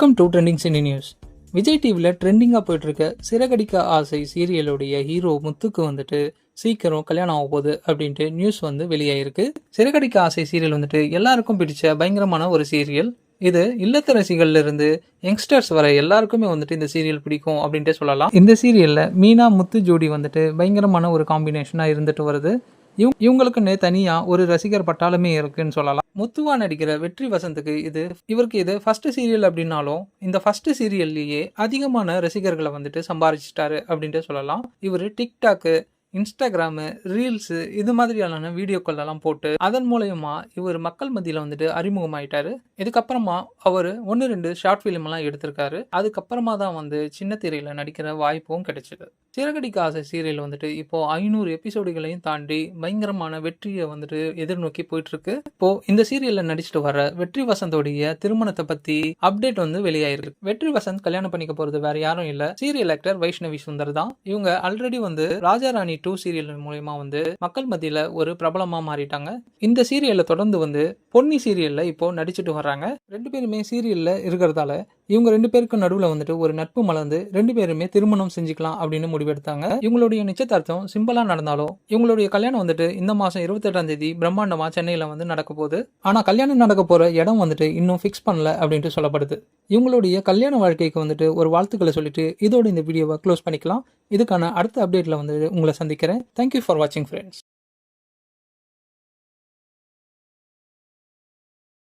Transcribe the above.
Welcome to trending cine news Vijay டிவியில் ட்ரெண்டிங்காக போயிட்டுருக்க சிறகடிக்க ஆசை சீரியலுடைய ஹீரோ முத்துக்கு வந்துட்டு சீக்கிரம் கல்யாணம் ஆக போகுது அப்படின்ட்டு நியூஸ் வந்து வெளியாயிருக்கு. சிறகடிக்க ஆசை சீரியல் வந்துட்டு எல்லாருக்கும் பிடிச்ச பயங்கரமான ஒரு சீரியல். இது இல்லத்தரசிகள்ல இருந்து யங்ஸ்டர்ஸ் வர எல்லாருக்குமே வந்துட்டு இந்த சீரியல் பிடிக்கும் அப்படின்ட்டு சொல்லலாம். இந்த சீரியல்ல மீனா முத்து ஜோடி வந்துட்டு பயங்கரமான ஒரு காம்பினேஷனாக இருந்துட்டு வருது. இவங்க இவங்களுக்குன்னு தனியாக ஒரு ரசிகர் பட்டாளமே இருக்குன்னு சொல்லலாம். முத்துவா நடிக்கிற வெற்றி வசந்துக்கு இது இவருக்கு இது ஃபர்ஸ்ட் சீரியல் அப்படின்னாலும் இந்த ஃபர்ஸ்ட் சீரியல்லையே அதிகமான ரசிகர்களை வந்துட்டு சம்பாரிச்சிட்டாரு அப்படின்ட்டு சொல்லலாம். இவர் டிக்டாக்கு இன்ஸ்டாகிராமு ரீல்ஸு இது மாதிரியான வீடியோக்கள் எல்லாம் போட்டு அதன் மூலயமா இவர் மக்கள் மத்தியில் வந்துட்டு அறிமுகமாயிட்டாரு. இதுக்கப்புறமா அவர் ஒன்று ரெண்டு ஷார்ட் ஃபிலிம் எல்லாம் எடுத்திருக்காரு. அதுக்கப்புறமா தான் வந்து சின்ன திரையில் நடிக்கிற வாய்ப்பும் கிடைச்சிது. சிறகடிக்க ஆசை சீரியல் வந்துட்டு இப்போ ஐநூறு எபிசோடுகளையும் தாண்டி பயங்கரமான வெற்றியை வந்துட்டு எதிர்நோக்கி போயிட்டு இருக்கு இப்போ இந்த சீரியல்ல நடிச்சிட்டு வர வெற்றி வசந்தோடைய திருமணத்தை பத்தி அப்டேட் வந்து வெளியாயிருக்கு. வெற்றி வசந்த் கல்யாணம் பண்ணிக்க போறது வேற யாரும் இல்ல. சீரியல் ஆக்டர் வைஷ்ணவி சுந்தர் தான். இவங்க ஆல்ரெடி வந்து ராஜாராணி டூ சீரியல் மூலயமா வந்து மக்கள் மத்தியில ஒரு பிரபலமா மாறிட்டாங்க. இந்த சீரியல்ல தொடர்ந்து வந்து பொன்னி சீரியல்ல இப்போ நடிச்சிட்டு வர்றாங்க. ரெண்டு பேருமே சீரியல்ல இருக்கிறதால இவங்க ரெண்டு பேருக்கு நடுவில் வந்துட்டு ஒரு நட்பு மலர்ந்து ரெண்டு பேருமே திருமணம் செஞ்சுக்கலாம் அப்படின்னு முடிவெடுத்தாங்க. இவங்களுடைய நிச்சயதார்த்தம் சிம்பிளாக நடந்தாலும் இவங்களுடைய கல்யாணம் வந்துட்டு இந்த மாதம் இருபத்தெட்டாம் தேதி பிரம்மாண்டமாக சென்னையில் வந்து நடக்க போகுது. ஆனால் கல்யாணம் நடக்க போகிற இடம் வந்துட்டு இன்னும் ஃபிக்ஸ் பண்ணல அப்படின்ட்டு சொல்லப்படுது. இவங்களுடைய கல்யாண வாழ்க்கைக்கு வந்துட்டு ஒரு வாழ்த்துக்களை சொல்லிட்டு இதோட இந்த வீடியோவை க்ளோஸ் பண்ணிக்கலாம். இதுக்கான அடுத்த அப்டேட்டில் வந்து உங்களை சந்திக்கிறேன். தேங்க்யூ ஃபார் வாட்சிங் ஃப்ரெண்ட்ஸ்